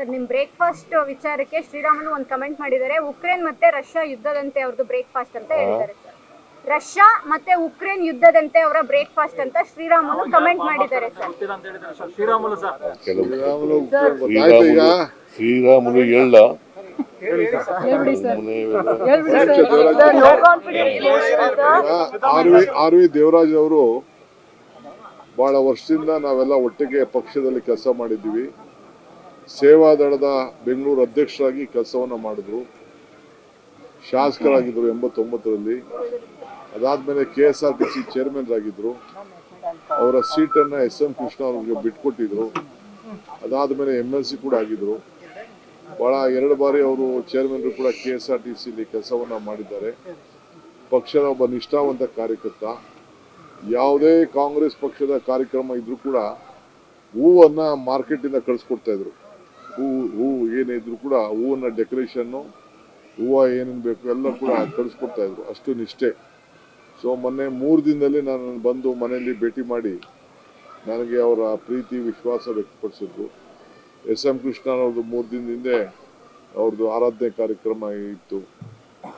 Sir ನಿಮ್ breakfast ವಿಚಾರಕ್ಕೆ ಶ್ರೀರಾಮುಲು ಒಂದು ಕಮೆಂಟ್ ಮಾಡಿದ್ದಾರೆ. ಉಕ್ರೇನ್ ಮತ್ತೆ ರಷ್ಯಾ ಯುದ್ಧದಂತೆ ಅವ್ರದ್ದು ಬ್ರೇಕ್ಫಾಸ್ಟ್ ಅಂತ ಹೇಳಿದ್ದಾರೆ ಸರ್. ರಷ್ಯಾ ಮತ್ತೆ ಉಕ್ರೇನ್ ಯುದ್ಧದಂತೆ ಅವರ ಬ್ರೇಕ್ಫಾಸ್ಟ್ ಅಂತ ಶ್ರೀರಾಮನು ಕಮೆಂಟ್ ಮಾಡಿದ್ದಾರೆ ಸರ್. ಶ್ರೀರಾಮುಲು ಈಗ. ಶ್ರೀರಾಮುಲು ಹೇಳ. R V R V Devaraj ಅವರು ಬಹಳ ವರ್ಷದಿಂದ ನಾವೆಲ್ಲ ಒಟ್ಟಿಗೆ ಪಕ್ಷದಲ್ಲಿ ಕೆಲಸ ಮಾಡಿದ್ದೀವಿ. ಸೇವಾದಳದ ಬೆಂಗಳೂರು ಅಧ್ಯಕ್ಷರಾಗಿ ಕೆಲಸವನ್ನು ಮಾಡಿದ್ರು. ಶಾಸಕರಾಗಿದ್ದರು ಎಂಬತ್ತೊಂಬತ್ತರಲ್ಲಿ. ಅದಾದ್ಮೇಲೆ K S R T C chairman ಆಗಿದ್ರು ಅವರ ಸೀಟನ್ನು ಎಸ್ ಎಂ ಕೃಷ್ಣ ಅವರಿಗೆ ಬಿಟ್ಕೊಟ್ಟಿದ್ರು. ಅದಾದ್ಮೇಲೆ ಎಂ ಎಲ್ ಸಿ ಕೂಡ ಆಗಿದ್ರು. ಬಹಳ ಎರಡು ಬಾರಿ ಅವರು ಚೇರ್ಮನ್ ಕೂಡ ಕೆ ಎಸ್ ಆರ್ ಟಿ ಸಿಲಿ ಕೆಲಸವನ್ನು ಮಾಡಿದ್ದಾರೆ. ಪಕ್ಷದ ಒಬ್ಬ ನಿಷ್ಠಾವಂತ ಕಾರ್ಯಕರ್ತ. ಯಾವುದೇ ಕಾಂಗ್ರೆಸ್ ಪಕ್ಷದ ಕಾರ್ಯಕ್ರಮ ಇದ್ರೂ ಕೂಡ ಹೂವನ್ನು ಮಾರ್ಕೆಟ್ ಇಂದ ಕಳಿಸ್ಕೊಡ್ತಾ ಇದ್ರು. ಹೂವು ಹೂವು ಏನೇ ಕೂಡ ಹೂವನ್ನ ಡೆಕೋರೇಷನ್ನು ಹೂವು ಏನೇನು ಬೇಕು ಎಲ್ಲ ಕೂಡ ಕಳಿಸ್ಕೊಡ್ತಾ ಇದ್ರು. ಅಷ್ಟು ನಿಷ್ಠೆ. ಸೊ ಮೊನ್ನೆ ಮೂರು ದಿನದಲ್ಲಿ ನಾನು ಬಂದು ಮನೆಯಲ್ಲಿ ಭೇಟಿ ಮಾಡಿ ನನಗೆ ಅವರ ಪ್ರೀತಿ, ವಿಶ್ವಾಸ ವ್ಯಕ್ತಪಡಿಸಿದ್ರು. ಎಸ್ ಎಂ ಕೃಷ್ಣನವ್ರದ್ದು ಮೂರು ದಿನ ಹಿಂದೆ ಅವ್ರದ್ದು ಆರಾಧನೆ ಕಾರ್ಯಕ್ರಮ ಇತ್ತು.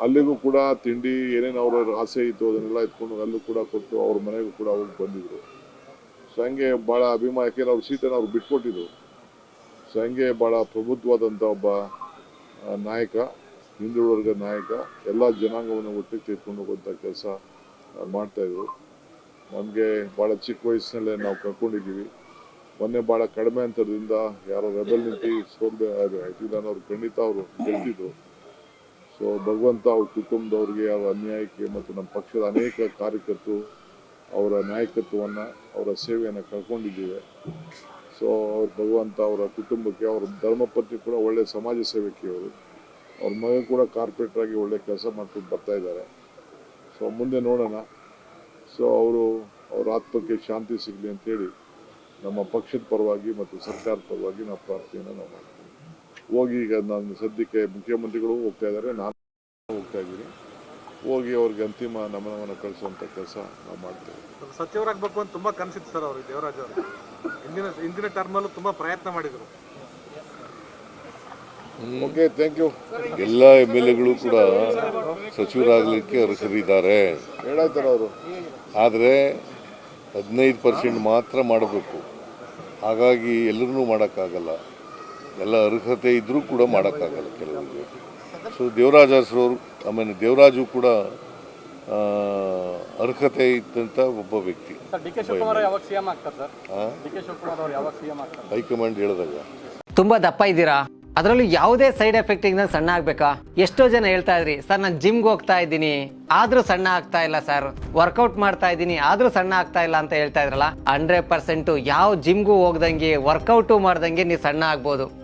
ಅಲ್ಲಿಗೂ ಕೂಡ ತಿಂಡಿ ಏನೇನು ಅವರ ಆಸೆ ಇತ್ತು ಅದನ್ನೆಲ್ಲ ಎತ್ಕೊಂಡು ಅಲ್ಲೂ ಕೂಡ ಕೊಟ್ಟು ಅವ್ರ ಮನೆಗೂ ಕೂಡ ಹೋಗಿ ಬಂದಿದ್ರು. ಸೊ ಹಂಗೆ ಭಾಳ ಅಭಿಮಾನ ಯಾಕೆಂದ್ರೆ ಅವ್ರ ಸೀಟನ್ನು ಅವ್ರು ಬಿಟ್ಕೊಟ್ಟಿದ್ರು. ಸೊ ಹಂಗೆ ಭಾಳ ಪ್ರಬುದ್ಧವಾದಂಥ ಒಬ್ಬ ನಾಯಕ ಹಿಂದುಳಿದ ನಾಯಕ, ಎಲ್ಲ ಜನಾಂಗವನ್ನು ಒಟ್ಟಿಗೆ ತೆಗೆದುಕೊಂಡು ಹೋಗುವಂಥ ಕೆಲಸ ಮಾಡ್ತಾಯಿದ್ರು ನಮಗೆ ಭಾಳ ಚಿಕ್ಕ ವಯಸ್ಸಿನಲ್ಲೇ ನಾವು ಕರ್ಕೊಂಡಿದ್ದೀವಿ. ಮೊನ್ನೆ ಭಾಳ ಕಡಿಮೆ ಅಂತರದಿಂದ ಯಾರೋ ರೆಬಲ್ ನಿಂತು ಸೋಲ್ಬೆ ಅವ್ರು, ಖಂಡಿತ ಅವರು ಗೆಲ್ತಿದ್ರು ಸೊ ಭಗವಂತ ಅವ್ರ ಕುಟುಂಬದವ್ರಿಗೆ ಅವರ ಅನ್ಯಾಯಕ್ಕೆ ಮತ್ತು ನಮ್ಮ ಪಕ್ಷದ ಅನೇಕ ಕಾರ್ಯಕರ್ತರು ಅವರ ನಾಯಕತ್ವವನ್ನು, ಅವರ ಸೇವೆಯನ್ನು ಕಳ್ಕೊಂಡಿದ್ದೀವಿ. ಸೊ ಅವ್ರು ಭಗವಂತ ಅವರ ಕುಟುಂಬಕ್ಕೆ ಅವ್ರ ಧರ್ಮಪತ್ನಿ ಕೂಡ ಒಳ್ಳೆ ಸಮಾಜ ಸೇವಕಿ ಅವರು. ಅವ್ರ ಮಗ ಕೂಡ ಕಾರ್ಪೊರೇಟರ್ ಆಗಿ ಒಳ್ಳೆ ಕೆಲಸ ಮಾಡ್ಕೊಂಡು ಬರ್ತಾ ಇದ್ದಾರೆ. ಸೊ ಮುಂದೆ ನೋಡೋಣ. ಸೊ ಅವರು, ಅವ್ರ ಆತ್ಮಕ್ಕೆ ಶಾಂತಿ ಸಿಗಲಿ ಅಂತೇಳಿ ನಮ್ಮ ಪಕ್ಷದ ಪರವಾಗಿ ಮತ್ತು ಸರ್ಕಾರದ ಪರವಾಗಿ ನಾವು ಪ್ರಾರ್ಥನೆಯನ್ನು ನಾವು ಮಾಡ್ತೀವಿ. ಹೋಗಿ ಈಗ ನಾನು ಸದ್ಯಕ್ಕೆ ಮುಖ್ಯಮಂತ್ರಿಗಳು ಹೋಗ್ತಾ ಇದ್ದಾರೆ. ನಾನು ಹೋಗ್ತಾ ಇದ್ದೀನಿ. ಹೋಗಿ ಅವ್ರಿಗೆ ಅಂತಿಮ ನಮನವನ್ನು ಕಳಿಸುವಂಥ ಕೆಲಸ ನಾವು ಮಾಡ್ತೇವೆ. ಸಚಿವರಾಗಬೇಕು ಅಂತ ತುಂಬ ಕನಸಿತ್ತು ಸರ್ ಅವರು ದೇವರಾಜ್ ಅವರು. ಹಿಂದಿನ ಹಿಂದಿನ ಟರ್ಮಲ್ಲೂ ತುಂಬಾ ಪ್ರಯತ್ನ ಮಾಡಿದ್ರು. ಓಕೆ ಥ್ಯಾಂಕ್ ಯು ಎಲ್ಲ ಎಂ ಎಲ್ ಎಗಳು ಕೂಡ ಸಚಿವರಾಗಲಿಕ್ಕೆ ಅರ್ಹರಿದ್ದಾರೆ. ಹೇಳಾಯ್ತಾರೆ ಅವರು? ಆದರೆ ಹದಿನೈದು ಪರ್ಸೆಂಟ್ ಮಾತ್ರ ಮಾಡಬೇಕು. ಹಾಗಾಗಿ ಎಲ್ಲರನ್ನೂ ಮಾಡೋಕ್ಕಾಗಲ್ಲ. ಎಲ್ಲ ಅರ್ಹತೆ ಇದ್ದರೂ ಕೂಡ ಮಾಡೋಕ್ಕಾಗಲ್ಲ ಕೆಲವರಿಗೆ. ಸೊ ದೇವರಾಜ ಅರಸರವರು ಆಮೇಲೆ ದೇವರಾಜು ಕೂಡ ಅರ್ಹತೆ ಇದ್ದಂತ ಒಬ್ಬ ವ್ಯಕ್ತಿ. ಹೈಕಮಾಂಡ್ ಹೇಳಿದಾಗ. ತುಂಬಾ ದಪ್ಪ ಇದ್ದೀರಾ? ಅದರಲ್ಲೂ ಯಾವುದೇ ಸೈಡ್ ಎಫೆಕ್ಟ್ ಇಂದ ಸಣ್ಣ ಆಗ್ಬೇಕಾ? ಎಷ್ಟೋ ಜನ ಹೇಳ್ತಾ ಇದ್ರಿ ಸರ್ ನಾನು ಜಿಮ್ಗೆ ಹೋಗ್ತಾ ಇದ್ದೀನಿ. ಆದ್ರೂ ಸಣ್ಣ ಆಗ್ತಾ ಇಲ್ಲ ಸರ್. ವರ್ಕೌಟ್ ಮಾಡ್ತಾ ಇದ್ದೀನಿ ಆದ್ರೂ ಸಣ್ಣ ಆಗ್ತಾ ಇಲ್ಲ ಅಂತ ಹೇಳ್ತಾ ಇದ್ರಲ್ಲ ಹಂಡ್ರೆಡ್ ಪರ್ಸೆಂಟ್ ಯಾವ ಜಿಮ್ಗೂ ಹೋಗ್ದಂಗೆ ವರ್ಕೌಟು ಮಾಡ್ದಂಗೆ ನೀವು ಸಣ್ಣ ಆಗ್ಬೋದು.